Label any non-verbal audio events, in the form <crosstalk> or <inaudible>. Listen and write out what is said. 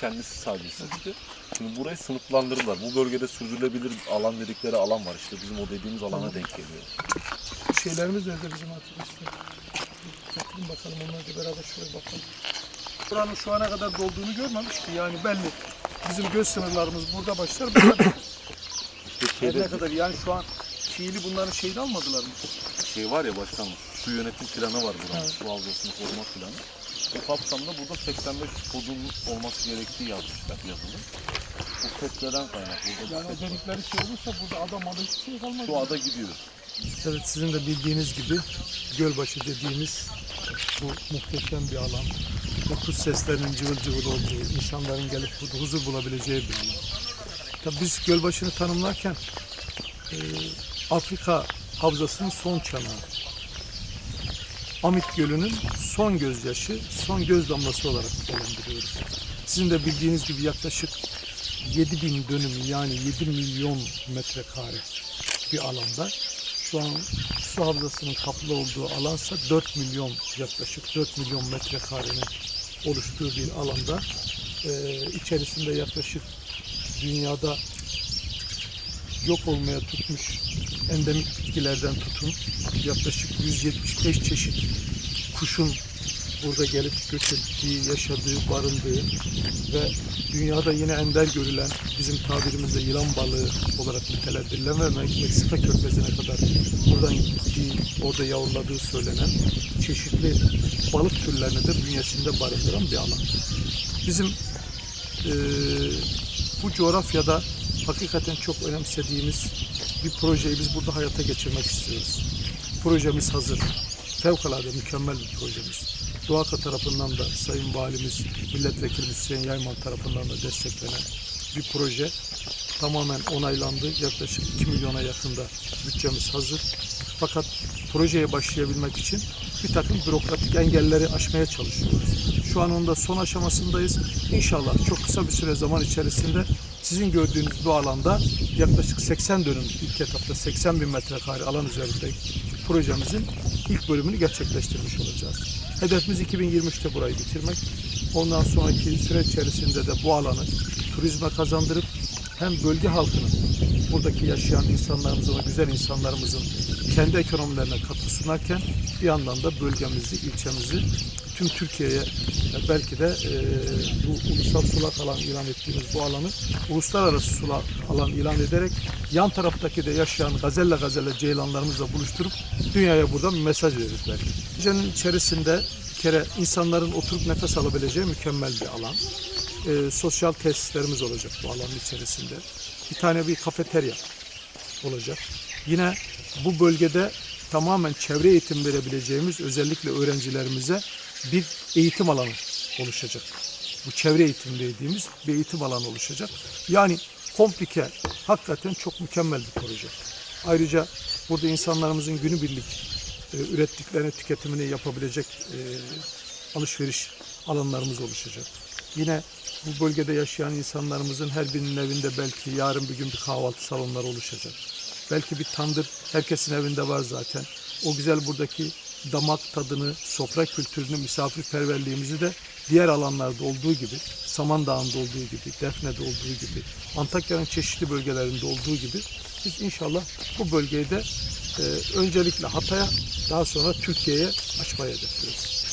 kendisi sadece sıktı. Şimdi burayı sınıflandırırlar. Bu bölgede sürdürülebilir alan dedikleri alan var işte. Bizim o dediğimiz alana denk geliyor. Şeylerimiz nerede bizim arkadaşlar? Getirin bakalım onları da beraber şöyle bakalım. Buranın şu ana kadar dolduğunu görmemiş ki yani belli. Bizim göz sınırlarımız burada başlar. Burada. <coughs> İşte şeyde ne kadar yani şu an fiili bunların şeyini almadılar mı? şey var ya başkanım, su yönetim planı var buranın, Evet. su havzasını koruma planı. O kapsamda burada 85 kodun olması gerektiği yazmışlar yazılı. Bu FETÖ'den kaynaklı. Burada Yani o dedikleri şey olursa burada adam adı hiçbir şey kalmaz. Şu ada gidiyor. Evet sizin de bildiğiniz gibi Gölbaşı dediğimiz bu muhteşem bir alan. Bu kuş seslerinin cıvıl cıvıl olduğu, insanların gelip burada huzur bulabileceği bir alan. Tabii biz Gölbaşı'nı tanımlarken e, Afrika havzasının son çanağı. Amit Gölü'nün son gözyaşı, son göz damlası olarak nitelendiriyoruz. Sizin de bildiğiniz gibi yaklaşık 7000 dönüm yani 7 milyon metrekare bir alanda. Şu an su havzasının kaplı olduğu alansa 4 milyon yaklaşık 4 milyon metrekarenin oluştuğu bir alanda e, içerisinde yaklaşık dünyada yok olmaya tutmuş endemik bitkilerden tutun yaklaşık 175 çeşit kuşun burada gelip göç ettiği, yaşadığı, barındığı ve dünyada yine ender görülen bizim tabirimizde yılan balığı olarak nitelendirilen ve Me- Meksika körfezine kadar buradan gittiği, orada yavruladığı söylenen çeşitli balık türlerini de bünyesinde barındıran bir alan. Bizim eee, bu coğrafyada hakikaten çok önemsediğimiz bir projeyi biz burada hayata geçirmek istiyoruz. Projemiz hazır. Fevkalade mükemmel bir projemiz. Doğaka tarafından da Sayın Valimiz, Milletvekili Hüseyin Yayman tarafından da desteklenen bir proje. Tamamen onaylandı. Yaklaşık 2 milyona yakında bütçemiz hazır. Fakat projeye başlayabilmek için bir takım bürokratik engelleri aşmaya çalışıyoruz. Şu an onun da son aşamasındayız. İnşallah çok kısa bir süre zaman içerisinde sizin gördüğünüz bu alanda yaklaşık 80 dönüm ilk etapta 80 bin metrekare alan üzerinde projemizin ilk bölümünü gerçekleştirmiş olacağız. Hedefimiz 2023'te burayı bitirmek. Ondan sonraki süreç içerisinde de bu alanı turizme kazandırıp hem bölge halkının, buradaki yaşayan insanlarımızın, güzel insanlarımızın kendi ekonomilerine katkı sunarken bir yandan da bölgemizi, ilçemizi tüm Türkiye'ye e, belki de e, bu ulusal sulak alan ilan ettiğimiz bu alanı uluslararası sulak alan ilan ederek yan taraftaki de yaşayan gazelle gazelle ceylanlarımızla buluşturup dünyaya buradan bir mesaj veririz belki. Projenin içerisinde kere insanların oturup nefes alabileceği mükemmel bir alan. E, sosyal tesislerimiz olacak bu alanın içerisinde. Bir tane bir kafeterya olacak. Yine bu bölgede tamamen çevre eğitim verebileceğimiz özellikle öğrencilerimize bir eğitim alanı oluşacak. Bu çevre eğitim dediğimiz bir eğitim alanı oluşacak. Yani komplike, hakikaten çok mükemmel bir proje. Ayrıca burada insanlarımızın günübirlik e, ürettiklerini tüketimini yapabilecek e, alışveriş alanlarımız oluşacak. Yine bu bölgede yaşayan insanlarımızın her birinin evinde belki yarın bir gün bir kahvaltı salonları oluşacak. Belki bir tandır herkesin evinde var zaten. O güzel buradaki damak tadını, sofra kültürünü, misafirperverliğimizi de diğer alanlarda olduğu gibi, Samandağ'ında olduğu gibi, Defne'de olduğu gibi, Antakya'nın çeşitli bölgelerinde olduğu gibi biz inşallah bu bölgeyi de e, öncelikle Hatay'a daha sonra Türkiye'ye açmayı hedefliyoruz.